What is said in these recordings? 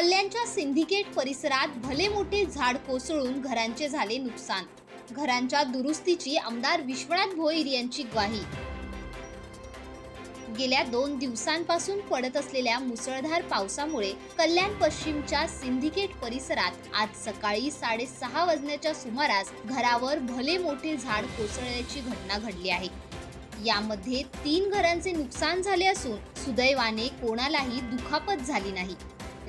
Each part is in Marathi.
कल्याणच्या सिंडिकेट परिसरात भले मोठे झाड कोसळून घरांचे झाले नुकसान. घरांच्या दुरुस्तीची आमदार विश्वनाथ भोईर यांची ग्वाही. गेल्या दोन दिवसांपासून पडत असलेल्या मुसळधार पावसामुळे कल्याण पश्चिमच्या सिंडिकेट परिसरात आज सकाळी साडेसहा वाजण्याच्या सुमारास घरावर भले मोठे झाड कोसळण्याची घटना घडली आहे. यामध्ये तीन घरांचे नुकसान झाले असून सुदैवाने कोणालाही दुखापत झाली नाही.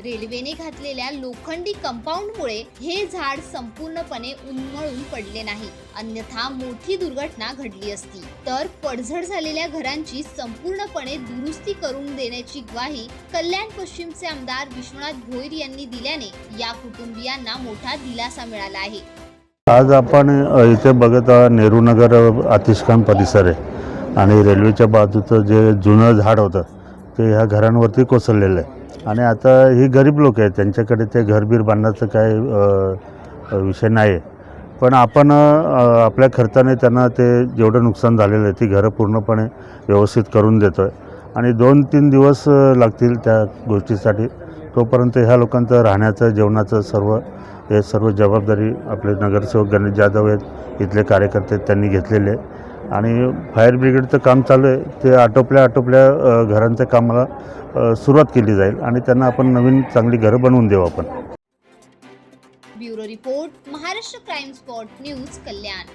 रेल्वेने घातलेल्या लोखंडी कंपाऊंडमुळे हे झाड संपूर्णपणे उन्मळून पडले नाही. अन्यथा मोठी दुर्घटना घडली असती. तर पडझड झालेल्या घरांची संपूर्णपणे दुरुस्ती करून देण्याची ग्वाही कल्याण पश्चिमचे आमदार विश्वनाथ भोईर यांनी दिल्याने या कुटुंबियांना मोठा दिलासा मिळाला आहे. आज आपण इथे बघत आहोत नेहरूनगर अतिशखान परिसर आहे. आणि रेल्वेच्या बाजूचं जे जुनं झाड होतं ते ह्या घरांवरती कोसळलेलं आहे. आणि आता ही गरीब लोक आहेत त्यांच्याकडे ते घरबीर बांधण्याचं काय विषय नाही. आहे पण आपण आपल्या खर्चाने त्यांना ते जेवढं नुकसान झालेलं आहे ती घरं पूर्णपणे व्यवस्थित करून देतो आहे आणि दोन तीन दिवस लागतील त्या गोष्टीसाठी. तोपर्यंत ह्या लोकांचं राहण्याचं जेवणाचं सर्व हे सर्व जबाबदारी आपले नगरसेवक गणेश जाधव आहेत इथले कार्यकर्ते आहेत, त्यांनी घेतलेले आहे. आणि फायर ब्रिगेडचं काम चालू आहे. ते आटोपल्या आटोपल्या घरांच्या कामाला सुरुवात केली जाईल आणि त्यांना आपण नवीन चांगली घरं बनवून देऊ आपण. Bureau report Maharashtra crime spot news Kalyan.